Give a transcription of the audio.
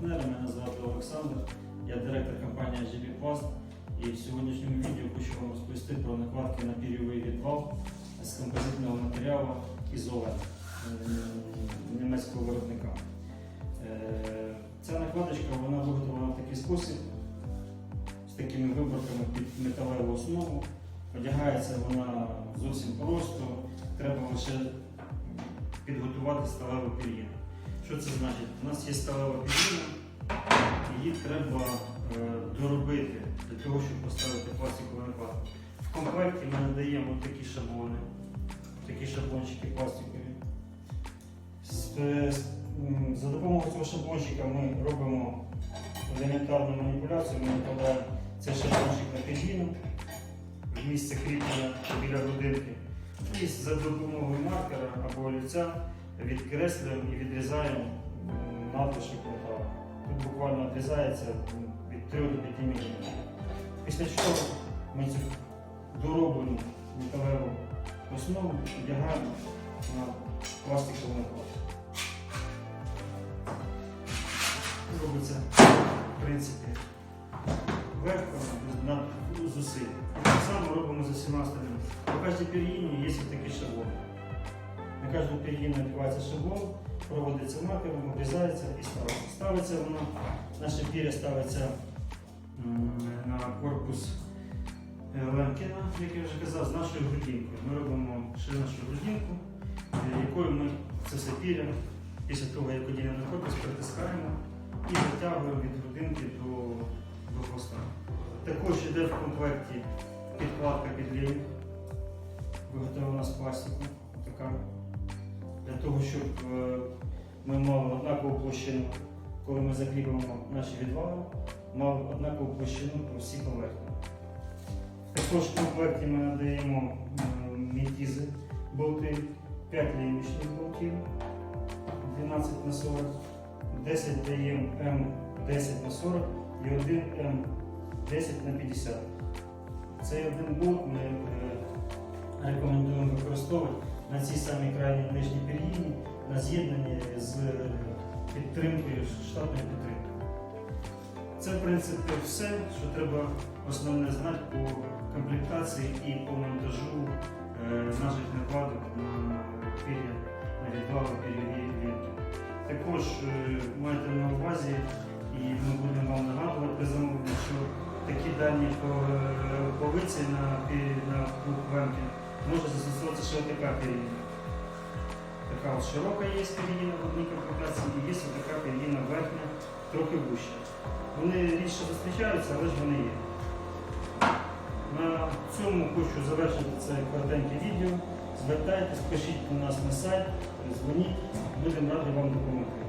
партнери. Мене звати Олександр, я директор компанії GP Plast. І в сьогоднішньому відео хочу вам розповісти про накладки на пірьовий відвал з композитного матеріалу ізолен м, німецького виробника. Е, Ця накладочка вона виготовлена в такий спосіб з такими виборками під металеву основу. Одягається вона зовсім просто, треба лише підготувати сталеву пір'їну. Що це значить? У нас є сталева пір'їна, її треба е, доробити для того, щоб поставити пластикову накладку. В комплекті ми надаємо такі шаблони, такі шаблончики пластикові. З- е, За допомогою цього шаблончика ми робимо елементарну маніпуляцію, ми накладаємо цей шаблончик на пір'їну в місце кріплення біля годинки. І за допомогою маркера або олівця відкреслюємо і відрізаємо надлишок металу. Тут буквально відрізається від 3 до 5 мм. Після чого ми цю дороблену металеву основу одягаємо на пластикову накладку. Робиться в принципі легко, без зусиль. Так само робимо за 17 минут. По кожній пір'їні є такі кожну пір'їну відбувається шаблон, проводиться маркером, обрізається і ставиться. Ставиться воно, наше пір'я ставиться на корпус е, Лемкіна, як я вже казав, з нашою грудинкою. Ми робимо ще нашу грудинку, е, якою ми це все пір'я після того, як одіємо на корпус, притискаємо і затягуємо від грудинки до, до хвоста. Також йде в комплекті підкладка під лінію, виготовлена з пластику. Така. Того, щоб е, ми мали однакову площину, коли ми закріпимо наші відвали, мали однакову площину по всій поверхні. Також в комплекті ми надаємо е, мітізи болти, 5 лінічних болтів 12 на 40, 10 даємо М10 на 40 і один М10 на 50. Цей один болт ми е, рекомендуємо використовувати на цій самій крайній нижній пір'їні на з'єднанні з е, підтримкою, штатною підтримкою. Це, в принципі, все, що треба основне знати по комплектації і по монтажу е, наших накладок на пір'я, на відвали пір'яві лінки. Також е, майте на увазі, і ми будемо вам нагадувати при замовленні, що такі дані по полиці на, пі- на Вемки може застосовуватися ще така пір'їна. Така от широка є пір'їна в одній комплектації, і є така пір'їна верхня, трохи вища. Вони рідше зустрічаються, але ж вони є. На цьому хочу завершити це коротеньке відео. Звертайтесь, пишіть у нас на сайт, дзвоніть, будемо раді вам допомогти.